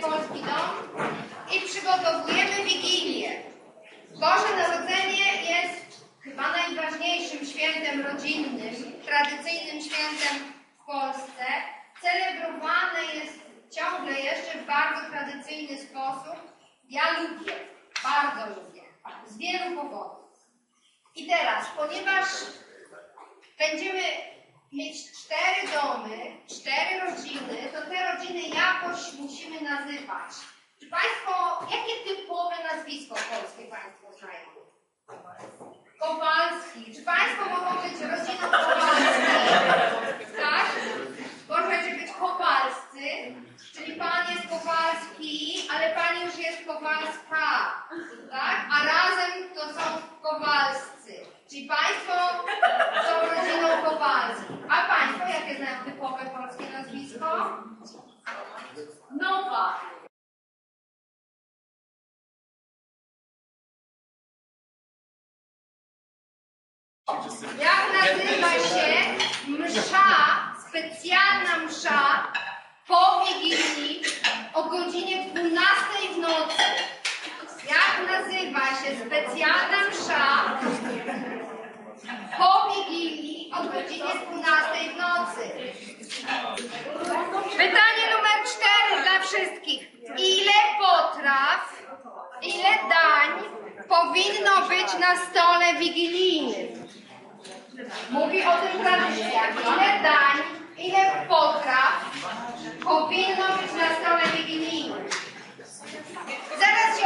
Polski Dom i przygotowujemy Wigilię. Boże Narodzenie jest chyba najważniejszym świętem rodzinnym, tradycyjnym świętem w Polsce. Celebrowane jest ciągle jeszcze w bardzo tradycyjny sposób. Ja lubię, bardzo lubię, z wielu powodów. I teraz, ponieważ będziemy mieć cztery domy, cztery rodziny, to te rodziny jakoś musimy nazywać. Czy Państwo, jakie typowe nazwisko polskie Państwo znają? Kowalski. Czy Państwo mogą być rodziną Kowalskich? Tak? Możecie być Kowalscy, czyli Pan jest Kowalski, ale Pani już jest Kowalska. Tak? A razem to są Kowalscy. Czyli Państwo są rodziną Kowalskich. A Państwo jakie znają typowe polskie nazwisko? Nowa. Jak nazywa się msza, specjalna msza po Wigilii o godzinie 12 w nocy? Jak nazywa się specjalna msza po Wigilii o godzinie 12 w nocy? Pytanie numer 4 dla wszystkich. Ile potraw, ile dań powinno być na stole wigilijnym? Mówi o tym tradycja. Ile dań, ile potraw powinno być na stole wigilijnym? Zaraz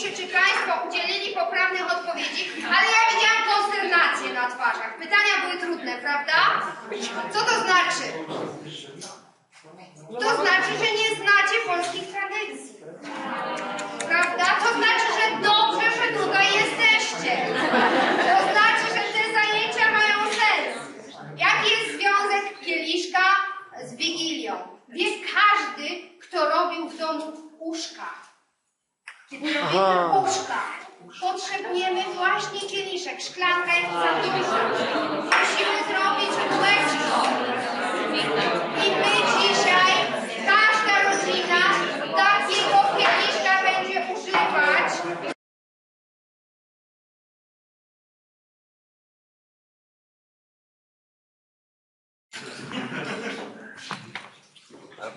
Policzy, czy Państwo udzielili poprawnych odpowiedzi, ale ja widziałam konsternację na twarzach. Pytania były trudne, prawda? Co to znaczy? To znaczy, że nie znacie polskich tradycji. Prawda? To znaczy, że dobrze, że tutaj jesteście. To znaczy, że te zajęcia mają sens. Jaki jest związek kieliszka z Wigilią? Wie każdy, kto robił w domu uszka. Kiedy robimy uszka, potrzebujemy właśnie kieliszek. Szklanka jest za duża. Musimy zrobić łebsko. I my dzisiaj, każda rodzina takiego kieliszka będzie używać.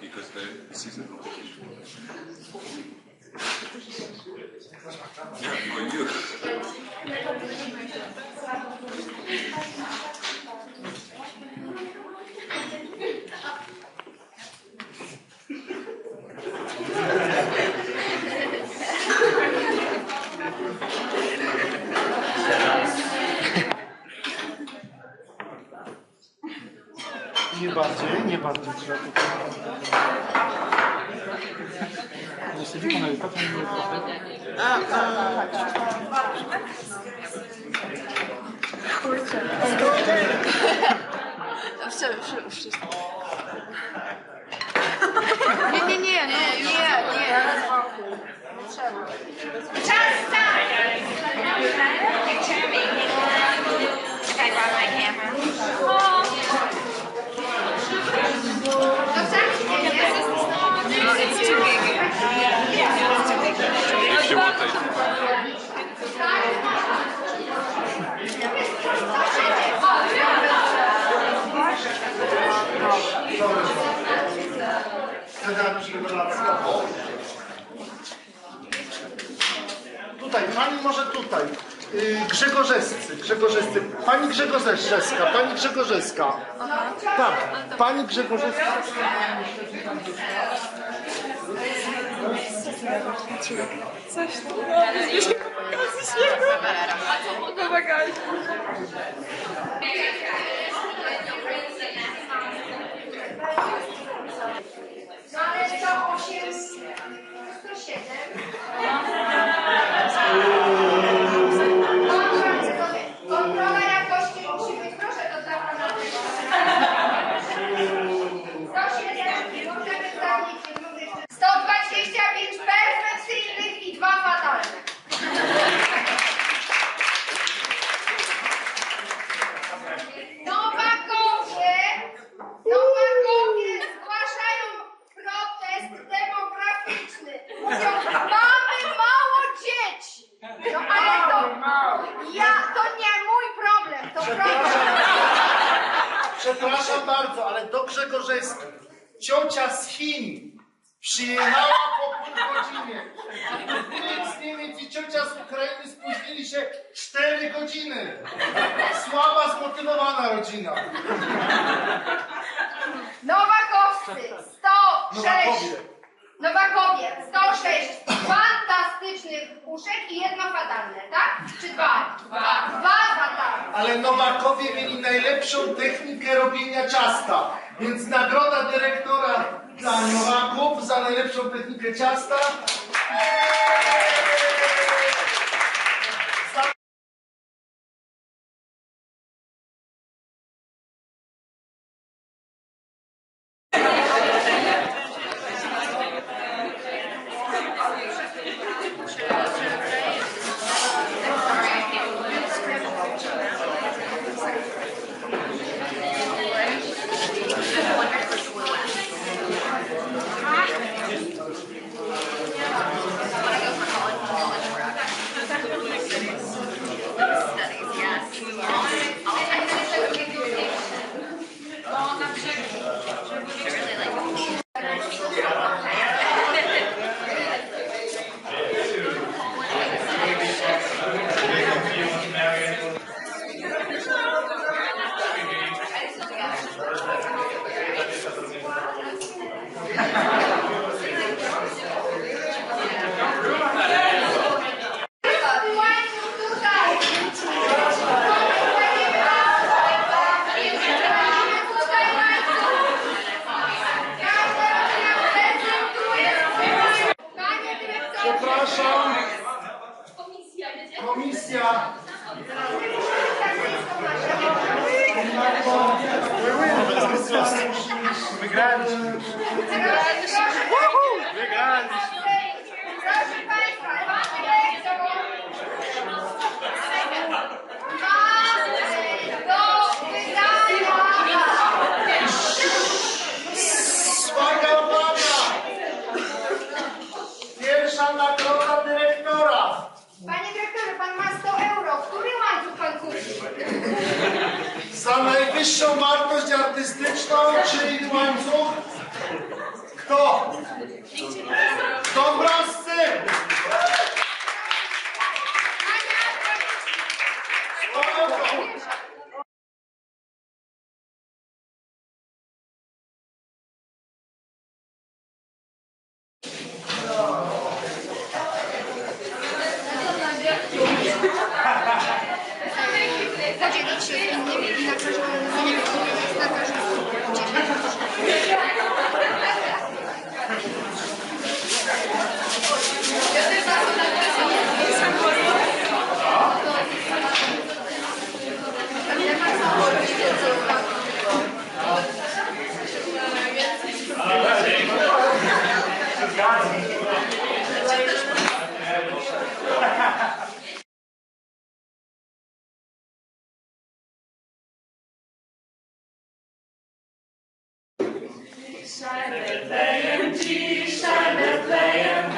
Because. Nie bardziej, nie bardziej trzeba Все, все, все. Не-не-не, ну, нет, нет. Сейчас. I Tutaj, pani może tutaj. Yy, Grzegorzewscy, Grzegorzewscy. Pani Grzegorzewska, pani Grzegorzewska. Tak, pani Grzegorzewska. Super. Przepraszam bardzo, ale do Grzegorzeskiej ciocia z Chin przyjechała po pół godzinie. Wujek z Niemiec i ciocia z Ukrainy spóźnili się 4 godziny. Słaba, zmotywowana rodzina. Nowakowscy 106. Nowakowie. Nowakowie 106 fantastycznych puszek i jedno fatalne, tak? Czy dwa? Dwa. Dwa. Ale Nowakowie mieli najlepszą technikę robienia ciasta. Więc nagroda dyrektora dla Nowaków za najlepszą technikę ciasta. Za najwyższą wartość artystyczną, czyli łańcuch. Kto? Shine Bethlehem, G, shine Bethlehem,